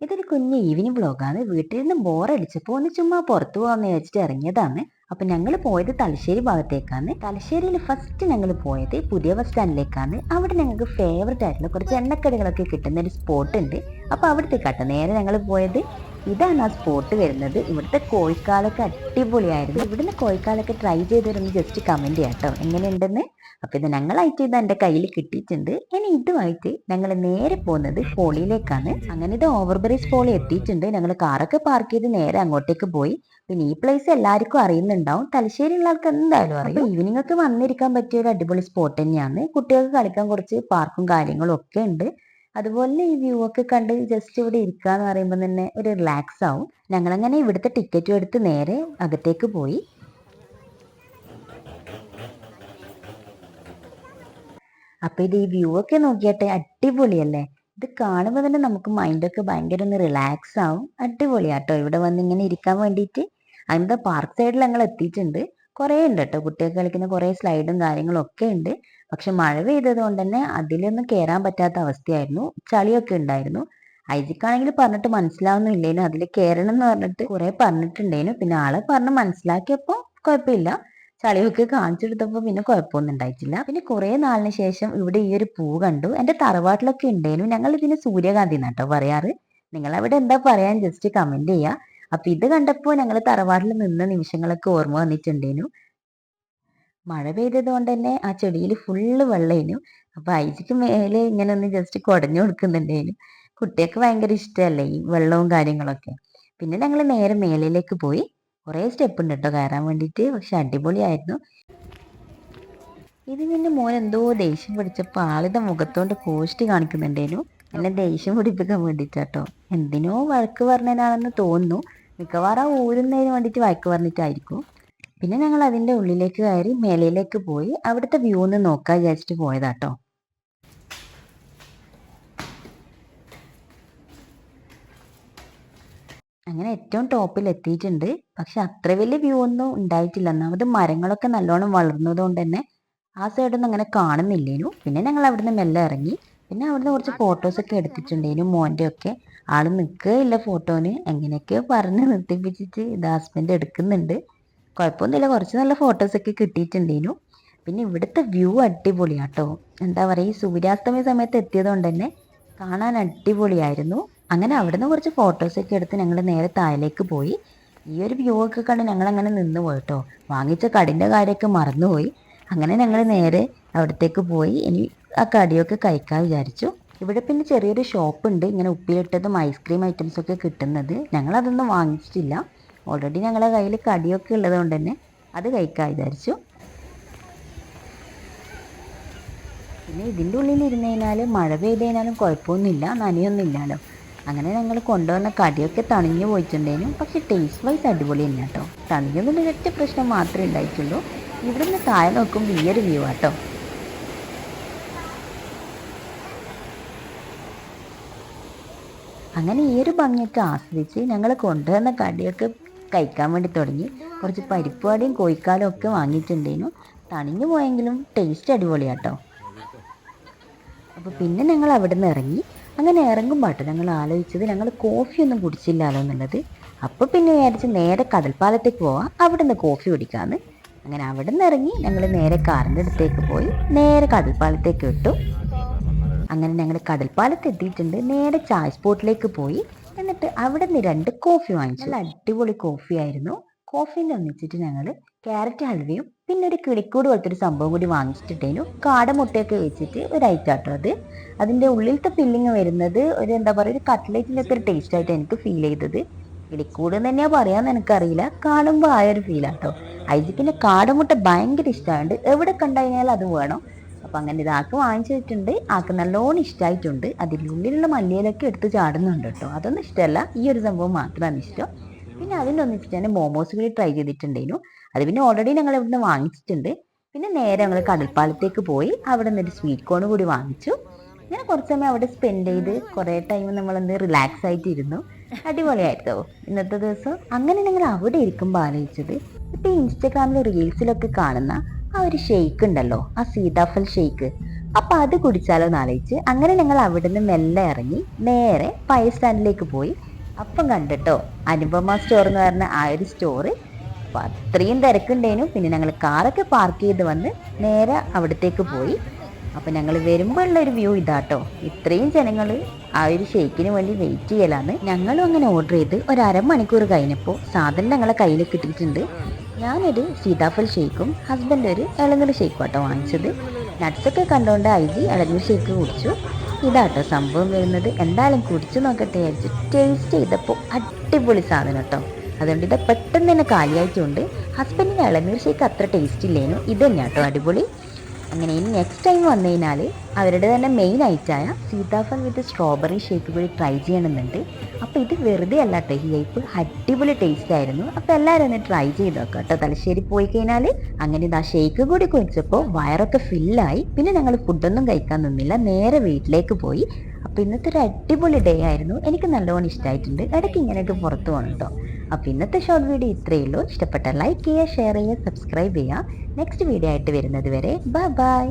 ഇതൊരു കുഞ്ഞ് ഈവനിങ് വ്ളോഗാണ് വീട്ടിൽ നിന്ന് ബോറടിച്ചപ്പോൾ ഒന്ന് ചുമ്മാ പുറത്തു പോകാമെന്ന് വെച്ചിട്ട് ഇറങ്ങിയതാണ്. അപ്പൊ ഞങ്ങൾ പോയത് തലശ്ശേരി ഭാഗത്തേക്കാണ്. തലശ്ശേരിയിൽ ഫസ്റ്റ് ഞങ്ങൾ പോയത് പുതിയ ബസ് സ്റ്റാൻഡിലേക്കാണ് അവിടെ ഞങ്ങൾക്ക് ഫേവററ്റ് ആയിട്ടുള്ള കുറച്ച് എണ്ണക്കടികളൊക്കെ കിട്ടുന്ന ഒരു സ്പോട്ട് ഉണ്ട്. അപ്പൊ അവിടത്തേക്കാട്ടോ നേരെ ഞങ്ങൾ പോയത്. ഇതാണ് ആ സ്പോട്ട് വരുന്നത്. ഇവിടുത്തെ കോഴിക്കാലൊക്കെ അടിപൊളിയായിരുന്നു. ഇവിടുന്ന് കോഴിക്കാലൊക്കെ ട്രൈ ചെയ്തവരൊന്ന് ജസ്റ്റ് കമന്റ് ചെയ്യാം കേട്ടോ. എങ്ങനെയുണ്ടെന്ന്? അപ്പൊ ഇത് ഞങ്ങളായിട്ട് ഇത് എന്റെ കയ്യിൽ കിട്ടിയിട്ടുണ്ട്. ഇനി ഇതുമായിട്ട് ഞങ്ങൾ നേരെ പോകുന്നത് പോളിയിലേക്കാണ്. അങ്ങനെ ഇത് ഓവർബ്രിഡ്ജ് പോളി എത്തിയിട്ടുണ്ട്. ഞങ്ങൾ കാറൊക്കെ പാർക്ക് ചെയ്ത് നേരെ അങ്ങോട്ടേക്ക് പോയി. പിന്നെ ഈ പ്ലേസ് എല്ലാവർക്കും അറിയുന്നുണ്ടാവും. തലശ്ശേരിയുള്ള ആൾക്ക് എന്തായാലും അറിയാം. ഈവനിങ് ഒക്കെ വന്നിരിക്കാൻ പറ്റിയ ഒരു അടിപൊളി സ്പോട്ട് തന്നെയാണ്. കുട്ടികൾക്ക് കളിക്കാൻ കുറച്ച് പാർക്കും കാര്യങ്ങളും ഒക്കെ ഉണ്ട്. അതുപോലെ ഈ വ്യൂ ഒക്കെ കണ്ട് ജസ്റ്റ് ഇവിടെ ഇരിക്കുക എന്ന് പറയുമ്പോൾ തന്നെ ഒരു റിലാക്സ് ആവും. ഞങ്ങളങ്ങനെ ഇവിടുത്തെ ടിക്കറ്റും എടുത്ത് നേരെ അകത്തേക്ക് പോയി. അപ്പൊ ഇത് ഈ വ്യൂ ഒക്കെ നോക്കിയാട്ടെ അടിപൊളിയല്ലേ? ഇത് കാണുമ്പോൾ തന്നെ നമുക്ക് മൈൻഡൊക്കെ ഭയങ്കര ഒന്ന് റിലാക്സ് ആവും. അടിപൊളിയാട്ടോ. ഇവിടെ വന്ന് ഇങ്ങനെ ഇരിക്കാൻ വേണ്ടിയിട്ട് അതിന്റെ പാർക്ക് സൈഡിൽ ഞങ്ങൾ എത്തിയിട്ടുണ്ട്. കുറേ ഉണ്ട് കേട്ടോ കുട്ടികൾക്ക് കളിക്കുന്ന കുറേ സ്ലൈഡും കാര്യങ്ങളും ഒക്കെ ഉണ്ട്. പക്ഷെ മഴ പെയ്തത് കൊണ്ട് തന്നെ അതിലൊന്നും കയറാൻ പറ്റാത്ത അവസ്ഥയായിരുന്നു. ചളിയൊക്കെ ഉണ്ടായിരുന്നു. ഐജിക്കാണെങ്കിൽ പറഞ്ഞിട്ട് മനസ്സിലാവുന്നില്ലേനു അതിൽ കയറണം എന്ന് പറഞ്ഞിട്ട് കുറെ പറഞ്ഞിട്ടുണ്ടേനു. പിന്നെ ആളെ പറഞ്ഞ് മനസ്സിലാക്കിയപ്പോൾ കുഴപ്പമില്ല. ചളിയൊക്കെ കാണിച്ചെടുത്തപ്പോൾ പിന്നെ കുഴപ്പമൊന്നും ഉണ്ടായിട്ടില്ല. പിന്നെ കുറെ നാളിന് ശേഷം ഇവിടെ ഈ ഒരു പൂ കണ്ടു. എന്റെ തറവാട്ടിലൊക്കെ ഉണ്ടേനു. ഞങ്ങൾ ഇതിന് സൂര്യകാന്തി എന്നാട്ടോ പറയാറ്. നിങ്ങൾ അവിടെ എന്താ പറയാൻ? ജസ്റ്റ് കമന്റ് ചെയ്യുക അപ്പൊ ഇത് കണ്ടപ്പോൾ ഞങ്ങൾ തറവാട്ടിൽ നിന്ന നിമിഷങ്ങളൊക്കെ ഓർമ്മ വന്നിട്ടുണ്ടേനു. മഴ പെയ്തത് കൊണ്ട് തന്നെ ആ ചെടിയിൽ ഫുള്ള് വെള്ളേനു. അപ്പൊ ഐജിക്ക് മേലെ ഇങ്ങനെ ഒന്ന് ജസ്റ്റ് കുടഞ്ഞു കൊടുക്കുന്നുണ്ടേനു. കുട്ടിയൊക്കെ ഭയങ്കര ഇഷ്ടമല്ലേ ഈ വെള്ളവും കാര്യങ്ങളൊക്കെ. പിന്നെ ഞങ്ങൾ നേരെ മേലയിലേക്ക് പോയി. കുറേ സ്റ്റെപ്പ് ഉണ്ട് കേട്ടോ കയറാൻ വേണ്ടിയിട്ട്. പക്ഷെ അടിപൊളിയായിരുന്നു. ഇത് പിന്നെ മോൻ എന്തോ ദേഷ്യം പിടിച്ചപ്പോൾ ആളിത മുഖത്തോണ്ട് പോസ്റ്റ് കാണിക്കുന്നുണ്ടേനു. എന്നെ ദേഷ്യം പിടിപ്പിക്കാൻ വേണ്ടിയിട്ടാട്ടോ എന്തിനോ വഴക്ക് പറഞ്ഞതിനാണെന്ന് തോന്നുന്നു. മിക്കവാറും ആ ഊരുന്നതിന് വേണ്ടിയിട്ട് വഴക്ക് പറഞ്ഞിട്ടായിരിക്കും. പിന്നെ ഞങ്ങൾ അതിന്റെ ഉള്ളിലേക്ക് കയറി മേലയിലേക്ക് പോയി അവിടുത്തെ വ്യൂ ഒന്ന് നോക്കാൻ വിചാരിച്ചിട്ട് പോയതാട്ടോ. അങ്ങനെ ഏറ്റവും ടോപ്പിൽ എത്തിയിട്ടുണ്ട്. പക്ഷെ അത്ര വലിയ വ്യൂ ഒന്നും ഉണ്ടായിട്ടില്ല. ഒന്നാമത് മരങ്ങളൊക്കെ നല്ലോണം വളർന്നതുകൊണ്ട് തന്നെ ആ സൈഡൊന്നും അങ്ങനെ കാണുന്നില്ലേനു. പിന്നെ ഞങ്ങൾ അവിടുന്ന് മെല്ലെ ഇറങ്ങി. പിന്നെ അവിടുന്ന് കുറച്ച് ഫോട്ടോസ് ഒക്കെ എടുത്തിട്ടുണ്ടേനു മോന്റെ ഒക്കെ ആൾ നിൽക്കുകയില്ല ഫോട്ടോന് എങ്ങനെയൊക്കെയോ പറഞ്ഞ് നിർത്തിപ്പിച്ചിട്ട് ഇത് ഹസ്ബൻഡ് എടുക്കുന്നുണ്ട്. കുഴപ്പമൊന്നുമില്ല. കുറച്ച് നല്ല ഫോട്ടോസ് ഒക്കെ കിട്ടിയിട്ടുണ്ടേനു. പിന്നെ ഇവിടുത്തെ വ്യൂ അടിപൊളിയാട്ടോ. എന്താ പറയുക ഈ സൂര്യാസ്തമയ സമയത്ത് എത്തിയത് കൊണ്ട് തന്നെ കാണാൻ അടിപൊളിയായിരുന്നു. അങ്ങനെ അവിടുന്ന് കുറച്ച് ഫോട്ടോസൊക്കെ എടുത്ത് ഞങ്ങൾ നേരെ താഴേക്ക് പോയി. ഈ ഒരു വ്യൂ ഒക്കെ കണ്ട് ഞങ്ങൾ അങ്ങനെ നിന്ന് പോയിട്ടോ. വാങ്ങിച്ച കടിന്റെ കാര്യമൊക്കെ മറന്നുപോയി. അങ്ങനെ ഞങ്ങൾ നേരെ അവിടത്തേക്ക് പോയി. ഇനി ആ കടിയൊക്കെ കഴിക്കാൻ വിചാരിച്ചു. ഇവിടെ പിന്നെ ചെറിയൊരു ഷോപ്പ് ഉണ്ട്. ഇങ്ങനെ ഉപ്പിലിട്ടതും ഐസ്ക്രീം ഐറ്റംസ് ഒക്കെ കിട്ടുന്നത്. ഞങ്ങൾ അതൊന്നും വാങ്ങിച്ചിട്ടില്ല. ഓൾറെഡി ഞങ്ങളുടെ കയ്യിൽ കടിയൊക്കെ ഉള്ളത് കൊണ്ട് തന്നെ അത് കഴിക്കാൻ വിചാരിച്ചു. പിന്നെ ഇതിന്റെ ഉള്ളിൽ ഇരുന്ന് കഴിഞ്ഞാൽ മഴ പെയ്ത് കഴിഞ്ഞാലും കുഴപ്പമൊന്നുമില്ല. നനയൊന്നുമില്ലല്ലോ അങ്ങനെ ഞങ്ങൾ കൊണ്ടുവന്ന കടിയൊക്കെ തണിഞ്ഞു പോയിട്ടുണ്ടേനും. പക്ഷെ ടേസ്റ്റ് വൈസ് അടിപൊളി തന്നെ കേട്ടോ. തണിഞ്ഞതിന്റെ ഒരൊറ്റ പ്രശ്നം മാത്രമേ ഉണ്ടായിട്ടുള്ളൂ. ഇവിടുന്ന് താഴെ നോക്കുമ്പോൾ ഈ ഒരു വ്യൂ ആട്ടോ. അങ്ങനെ ഈ ഒരു ഭംഗിയൊക്കെ ആസ്വദിച്ച് ഞങ്ങൾ കൊണ്ടുവന്ന കടിയൊക്കെ കഴിക്കാൻ വേണ്ടി തുടങ്ങി. കുറച്ച് പരിപ്പുവടയും കോഴിക്കാലും ഒക്കെ വാങ്ങിയിട്ടുണ്ടേനു. തണിഞ്ഞു പോയെങ്കിലും ടേസ്റ്റ് അടിപൊളിയാട്ടോ. അപ്പോൾ പിന്നെ ഞങ്ങൾ അവിടെ നിന്ന് ഇറങ്ങി. അങ്ങനെ ഇറങ്ങുമ്പോട്ടോ ഞങ്ങൾ ആലോചിച്ചത് ഞങ്ങൾ കോഫിയൊന്നും കുടിച്ചില്ലല്ലോ എന്നുള്ളത്. അപ്പോൾ പിന്നെ വിചാരിച്ച് നേരെ കടൽപ്പാലത്തേക്ക് പോവാം. അവിടെ നിന്ന് കോഫി കുടിക്കാമെന്ന് അങ്ങനെ അവിടെ നിന്ന് ഇറങ്ങി ഞങ്ങൾ നേരെ കാറിന്റെ അടുത്തേക്ക് പോയി. നേരെ കടൽപ്പാലത്തേക്ക് വിട്ടു. അങ്ങനെ ഞങ്ങൾ കടൽപ്പാലത്ത് എത്തിയിട്ടുണ്ട്. നേരെ ചായ സ്പോട്ടിലേക്ക് പോയി. എന്നിട്ട് അവിടെ നിന്ന് രണ്ട് കോഫി വാങ്ങിച്ചു. നല്ല അടിപൊളി കോഫി ആയിരുന്നു. കോഫീന്റെ ഒന്നിച്ചിട്ട് ഞങ്ങൾ ക്യാരറ്റ് ഹൽവയും പിന്നെ ഒരു കിളിക്കൂട് പോലത്തെ ഒരു സംഭവം കൂടി വാങ്ങിച്ചിട്ടുണ്ടേനു. കാടമുട്ടയൊക്കെ വെച്ചിട്ട് ഒരു ഐറ്റാട്ടോ അത്. അതിന്റെ ഉള്ളിലത്തെ ഫില്ലിങ് വരുന്നത് ഒരു എന്താ പറയുക ഒരു കട്ട്ലേറ്റിന്റെ ഒക്കെ ഒരു ടേസ്റ്റ് ആയിട്ട് എനിക്ക് ഫീൽ ചെയ്തത്. കിളിക്കൂട് എന്ന് തന്നെയാ പറയാന്ന് എനിക്കറിയില്ല. കാണുമ്പോൾ ആയൊരു ഫീലാട്ടോ. ഐജിക്കിന്റെ കാടമുട്ട ഭയങ്കര ഇഷ്ടമായത് എവിടെ കണ്ടുകഴിഞ്ഞാൽ അത് വേണം. അപ്പം അങ്ങനെ ഇതാക്ക് വാങ്ങിച്ചിട്ടുണ്ട് ആൾക്ക് നല്ലോണം ഇഷ്ടമായിട്ടുണ്ട് അതിന്റെ ഉള്ളിലുള്ള മല്ലിയിലൊക്കെ എടുത്ത് ചാടുന്നുണ്ട് കേട്ടോ. അതൊന്നും ഇഷ്ടമല്ല. ഈ ഒരു സംഭവം മാത്രമാണ് ഇഷ്ടം. പിന്നെ അതിന്റെ ഒന്നിച്ചിട്ട് തന്നെ മോമോസ് കൂടി ട്രൈ ചെയ്തിട്ടുണ്ടായിരുന്നു. അത് പിന്നെ ഓൾറെഡി ഞങ്ങൾ ഇവിടുന്ന് വാങ്ങിച്ചിട്ടുണ്ട്. പിന്നെ നേരെ ഞങ്ങൾ കടൽപ്പാലത്തേക്ക് പോയി അവിടെ നിന്ന് ഒരു സ്വീറ്റ് കോൺ കൂടി വാങ്ങിച്ചു. ഇങ്ങനെ കുറച്ച് സമയം അവിടെ സ്പെൻഡ് ചെയ്ത് കുറേ ടൈം നമ്മൾ എന്ത് റിലാക്സ് ആയിട്ടിരുന്നു. അടിപൊളിയായിരുന്നോ ഇന്നത്തെ ദിവസം? അങ്ങനെ ഞങ്ങൾ അവിടെ ഇരിക്കുമ്പോൾ ആലോചിച്ചത് ഇപ്പം ഇൻസ്റ്റഗ്രാമിൽ റീൽസിലൊക്കെ കാണുന്ന ആ ഒരു ഷെയ്ക്ക് ഉണ്ടല്ലോ ആ സീതാഫൽ ഷെയ്ക്ക് അപ്പൊ അത് കുടിച്ചാലോ എന്ന് ആലോചിച്ച് അങ്ങനെ ഞങ്ങൾ അവിടെ നിന്ന് മെല്ലെ ഇറങ്ങി നേരെ ഫയർ സ്റ്റാൻഡിലേക്ക് പോയി. അപ്പം കണ്ടിട്ടോ? അനുപമ സ്റ്റോർ എന്ന് പറഞ്ഞ ആ ഒരു സ്റ്റോറ് അത്രയും തിരക്കുണ്ടേനു. പിന്നെ ഞങ്ങൾ കാറൊക്കെ പാർക്ക് ചെയ്ത് വന്ന് നേരെ അവിടത്തേക്ക് പോയി. അപ്പോൾ ഞങ്ങൾ വരുമ്പോഴുള്ള ഒരു വ്യൂ ഇതാട്ടോ. ഇത്രയും ജനങ്ങൾ ആ ഒരു ഷേക്കിന് വേണ്ടി വെയിറ്റ് ചെയ്യലാന്ന് ഞങ്ങളും അങ്ങനെ ഓർഡർ ചെയ്ത് ഒരു അരമണിക്കൂർ കഴിഞ്ഞപ്പോൾ സാധനം ഞങ്ങളെ കയ്യിൽ കിട്ടിയിട്ടുണ്ട്. ഞാനൊരു സീതാഫൽ ഷേക്കും ഹസ്ബൻഡ് ഒരു ഇളനീർ ഷേക്കും ആട്ടോ വാങ്ങിച്ചത്. നട്ട്സൊക്കെ കണ്ടുകൊണ്ട് ഐ ജി ഇളനീർ ഷേക്ക് കുടിച്ചു. ഇതാട്ടോ സംഭവം വരുന്നത്. എന്തായാലും കുടിച്ചു നോക്കട്ടെ വിചാരിച്ചു ടേസ്റ്റ് ചെയ്തപ്പോൾ അടിപൊളി സാധനം കേട്ടോ അതുകൊണ്ട് ഇത് പെട്ടെന്ന് തന്നെ കാലിയായിട്ടുണ്ട്. ഹസ്ബൻഡിന് ഇളനീർ ഷേക്ക് അത്ര ടേസ്റ്റ് ഇല്ലേനു. ഇത് തന്നെ കേട്ടോ അടിപൊളി. അങ്ങനെ ഇനി നെക്സ്റ്റ് ടൈം വന്നു കഴിഞ്ഞാൽ അവരുടെ തന്നെ മെയിൻ ഐറ്റായ സീതാഫൽ വിത്ത് സ്ട്രോബെറി ഷേക്ക് കൂടി ട്രൈ ചെയ്യണമെന്നുണ്ട്. അപ്പോൾ ഇത് വെറുതെ അല്ല കേട്ടോ ഈ ഐപ്പ് അടിപൊളി ടേസ്റ്റ് ആയിരുന്നു. അപ്പോൾ എല്ലാവരും ഒന്ന് ട്രൈ ചെയ്ത് നോക്കാം കേട്ടോ തലശ്ശേരി പോയി കഴിഞ്ഞാൽ അങ്ങനെ ആ ഷേക്ക് കൂടി കുഴിച്ചപ്പോൾ വയറൊക്കെ ഫില്ലായി പിന്നെ ഞങ്ങൾ ഫുഡൊന്നും കഴിക്കാൻ നിന്നില്ല. നേരെ വീട്ടിലേക്ക് പോയി. അപ്പോൾ ഇന്നത്തെ ഒരു അടിപൊളി ഡേ ആയിരുന്നു. എനിക്ക് നല്ലോണം ഇഷ്ടമായിട്ടുണ്ട് ഇടയ്ക്ക് ഇങ്ങനെയൊക്കെ പുറത്ത് പോകണം കേട്ടോ അപ്പോൾ ഇന്നത്തെ ഷോർട്ട് വീഡിയോ ഇത്രയേ ഉള്ളൂ. ഇഷ്ടപ്പെട്ട ലൈക്ക് ചെയ്യുക ഷെയർ ചെയ്യുക സബ്സ്ക്രൈബ് ചെയ്യുക. നെക്സ്റ്റ് വീഡിയോ ആയിട്ട് വരുന്നത് വരെ ബൈ ബൈ